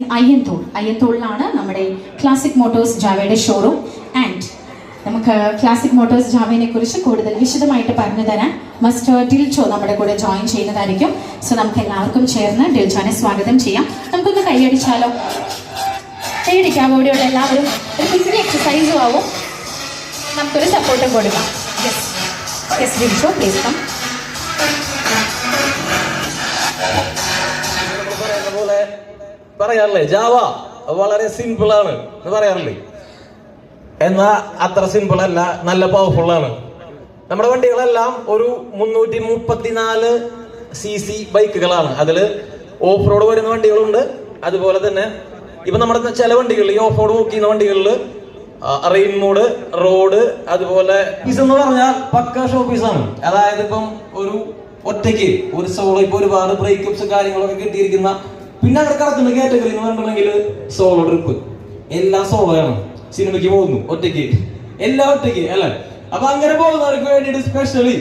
അയ്യന്തോൾ. അയ്യന്തോളിലാണ് നമ്മുടെ classic Motors ജാവയുടെ ഷോറൂം ആൻഡ് നമുക്ക് ക്ലാസിക് മോട്ടോഴ്സ് ജാവയെ കുറിച്ച് കൂടുതൽ വിശദമായിട്ട് പറഞ്ഞു തരാൻ മസ്റ്റർ ഡിൽചോ നമ്മുടെ കൂടെ ജോയിൻ ചെയ്യുന്നതായിരിക്കും. സോ നമുക്ക് എല്ലാവർക്കും ചേർന്ന് ഡിൽചോനെ സ്വാഗതം ചെയ്യാം. നമുക്കൊന്ന് കൈയടിച്ചാലോ? കൈയടിക്കാമോ അവിടെയുള്ള എല്ലാവരും ഒരു ഫിസിക്കൽ എക്സസൈസും ആവും. നമുക്കൊരു സപ്പോർട്ടും കൊടുക്കാം. യെസ് യെസ് പ്ലീസ് കം പറയാറില്ലേ? ജാവ വളരെ സിമ്പിൾ ആണ് എന്ന് പറയാറില്ലേ? എന്നാ അത്ര സിമ്പിൾ അല്ല നല്ല പവർഫുൾ ആണ്. നമ്മുടെ വണ്ടികളെല്ലാം ഒരു മുന്നൂറ്റി മുപ്പത്തിനാല് സി സി ബൈക്കുകളാണ്. അതിൽ ഓഫ് റോഡ് വരുന്ന വണ്ടികളുണ്ട്. അതുപോലെ തന്നെ ഇപ്പൊ നമ്മുടെ ചില വണ്ടികളിൽ ഈ ഓഫ് റോഡ് വോക്ക് ചെയ്യുന്ന വണ്ടികളിൽ റെയിൻ മോഡ് റോഡ് അതുപോലെ എന്ന് പറഞ്ഞാൽ പക്ക ഷോ അതായത് ഇപ്പം ഒരു ഒറ്റയ്ക്ക് ഒരു സോളോ ഇപ്പൊ ഒരുപാട് ബ്രേക്കപ്സ് കാര്യങ്ങളൊക്കെ കിട്ടിയിരിക്കുന്ന പിന്നെ അവിടെ കടക്കുന്ന കാറ്റഗറി എന്ന് പറഞ്ഞിട്ടുണ്ടെങ്കിൽ സോളോ ട്രിപ്പ് എല്ലാം സോളോയാണ് സിനിമയ്ക്ക് പോകുന്നു ഒറ്റയ്ക്ക്. എല്ലാം ഒറ്റയ്ക്ക് അല്ലേ? അപ്പൊ അങ്ങനെ പോകുന്നവർക്ക് വേണ്ടിട്ട് സ്പെഷ്യലി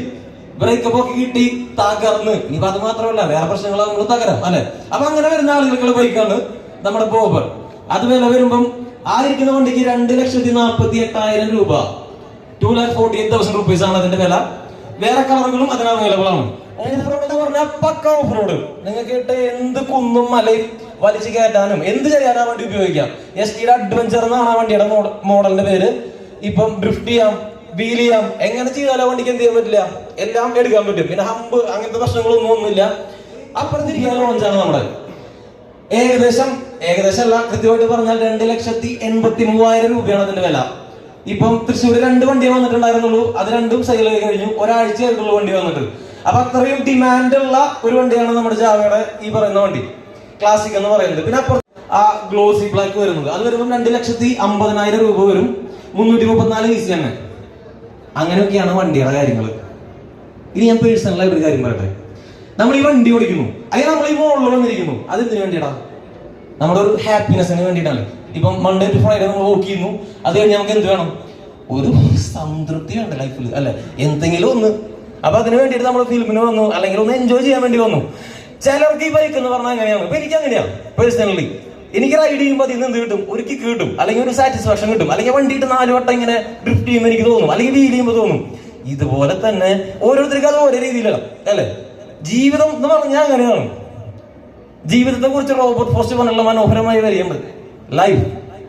ബ്രേക്കപ്പ് ഒക്കെ കിട്ടി തകർന്ന്. ഇനിയിപ്പോ അത് മാത്രമല്ല വേറെ പ്രശ്നങ്ങൾ നമ്മൾ തകരാം അല്ലെ? അപ്പൊ അങ്ങനെ വരുന്ന ആളുകൾക്കുള്ള ബൈക്കാണ് നമ്മുടെ ബോബർ അത് വില വരുമ്പം ആയിരിക്കുന്ന വണ്ടിക്ക് രണ്ട് ലക്ഷത്തി നാൽപ്പത്തി എട്ടായിരം രൂപ. Two lakh forty eight thousand rupees ആണ് അതിന്റെ വില. വേറെ കളറുകളും അതിന് അവൈലബിൾ ആണ്. പറഞ്ഞാൽ പക്ക ഓഫ് റോഡ് നിങ്ങൾക്ക് ഇട്ട് എന്ത് കുന്നും മലയും വലിച്ചു കയറ്റാനും എന്ത് ചെയ്യാനാ വേണ്ടി ഉപയോഗിക്കാം? എസ് ടിയുടെ അഡ്വഞ്ചർ എന്നാണ് ആ വണ്ടിയുടെ മോഡലിന്റെ പേര്. ഇപ്പം ഡ്രിഫ്റ്റ് ചെയ്യാം വീൽ ചെയ്യാം എങ്ങനെ ചെയ്താലും വണ്ടിക്ക് എന്ത് ചെയ്യാൻ പറ്റില്ല? എല്ലാം എടുക്കാൻ പറ്റും. പിന്നെ ഹമ്പ് അങ്ങനത്തെ പ്രശ്നങ്ങളൊന്നും ഒന്നുമില്ല. അപ്പുറത്തിരിക്കാൻ ലോഞ്ചാണ് നമ്മുടെ. ഏകദേശം ഏകദേശം അല്ല കൃത്യമായിട്ട് പറഞ്ഞാൽ രണ്ട് ലക്ഷത്തി എൺപത്തി മൂവായിരം രൂപയാണ് അതിന്റെ വില. ഇപ്പം തൃശ്ശൂർ രണ്ട് വണ്ടിയെ വന്നിട്ടുണ്ടായിരുന്നുള്ളൂ. അത് രണ്ടും സൈലായി കഴിഞ്ഞു. ഒരാഴ്ചയായിട്ടുള്ള വണ്ടി വന്നിട്ട്. അപ്പൊ അത്രയും ഡിമാൻഡ് ഉള്ള ഒരു വണ്ടിയാണ് നമ്മുടെ ജാവയുടെ ഈ പറയുന്ന വണ്ടി. ക്ലാസിക് എന്ന് പറയുന്നത്. പിന്നെ അപ്പുറത്ത് ആ ഗ്ലോസി ബ്ലാക്ക് വരുന്നത്. അത് വരുമ്പോൾ രണ്ട് ലക്ഷത്തി അമ്പതിനായിരം രൂപ വരും. മുന്നൂറ്റി മുപ്പത്തിനാല് ഈസി തന്നെ. അങ്ങനെയൊക്കെയാണ് വണ്ടിയുടെ കാര്യങ്ങൾ ഇനി ഞാൻ പേഴ്സണലായിട്ട് ഒരു കാര്യം പറയട്ടെ. നമ്മൾ ഈ വണ്ടി ഓടിക്കുന്നു. അല്ലെങ്കിൽ നമ്മൾ ഈ മോളിൽ വന്നിരിക്കുന്നു. അത് എന്തിനു വേണ്ടിയിടാ നമ്മുടെ ഒരു ഹാപ്പിനെസ്സിന് വേണ്ടിയിട്ടാണ് ഇപ്പം മൺഡേ ടു ഫ്രൈഡേ നമ്മൾ വർക്ക് ചെയ്യുന്നു. അത് കഴിഞ്ഞ് നമുക്ക് എന്ത് വേണം? ഒരു സംതൃപ്തി വേണ്ട ലൈഫിൽ അല്ലെ? എന്തെങ്കിലും ഒന്ന് അപ്പൊ അതിന് വേണ്ടിയിട്ട് നമ്മൾ ഫിലിമിന് വന്നു അല്ലെങ്കിൽ ഒന്ന് എൻജോയ് ചെയ്യാൻ വേണ്ടി വന്നു. ചിലർക്ക് ഈ ബൈക്ക് എന്ന് പറഞ്ഞാൽ എങ്ങനെയാണ്? ഇപ്പൊ എനിക്ക് അങ്ങനെയാണ് പേഴ്സണലി എനിക്ക് റൈഡ് ചെയ്യുമ്പോൾ അതിൽ നിന്ന് കിട്ടും? ഒരു കിട്ടും. അല്ലെങ്കിൽ ഒരു സാറ്റിസ്ഫാക്ഷൻ കിട്ടും. അല്ലെങ്കിൽ വണ്ടിയിട്ട് നാല് വട്ടം ഇങ്ങനെ ഡ്രിഫ്റ്റ് ചെയ്യുമ്പോൾ എനിക്ക് തോന്നും. അല്ലെങ്കിൽ വീൽ ചെയ്യുമ്പോൾ തോന്നും. ഇതുപോലെ തന്നെ ഓരോരുത്തർക്കും അത് ഓരോ രീതിയിലാണ്. അല്ലെ? ജീവിതം എന്ന് പറഞ്ഞാൽ അങ്ങനെയാണ്. ജീവിതത്തെ കുറിച്ച് റോബർട്ട് ഫോസ്റ്റ് പറഞ്ഞുള്ള മനോഹരമായി വരെയുണ്ട് ലൈഫ്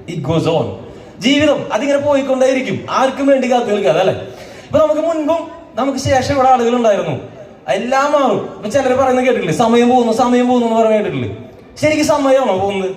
ഇറ്റ് ഗോസ് ഓൺ ജീവിതം അതിങ്ങനെ പോയിക്കൊണ്ടേയിരിക്കും. ആർക്കും വേണ്ടി കാത്തു നിൽക്കാതെ അല്ലെ? ഇപ്പൊ നമുക്ക് മുൻപും നമുക്ക് ശേഷം ഇവിടെ ആളുകൾ ഉണ്ടായിരുന്നു. എല്ലാം മാറും. ചിലർ പറയുന്നത് കേട്ടിട്ടില്ലേ? സമയം പോകുന്നു സമയം പോകുന്നു എന്ന് പറഞ്ഞു കേട്ടിട്ടില്ലേ? ശരിക്കും സമയമാണോ പോകുന്നത്?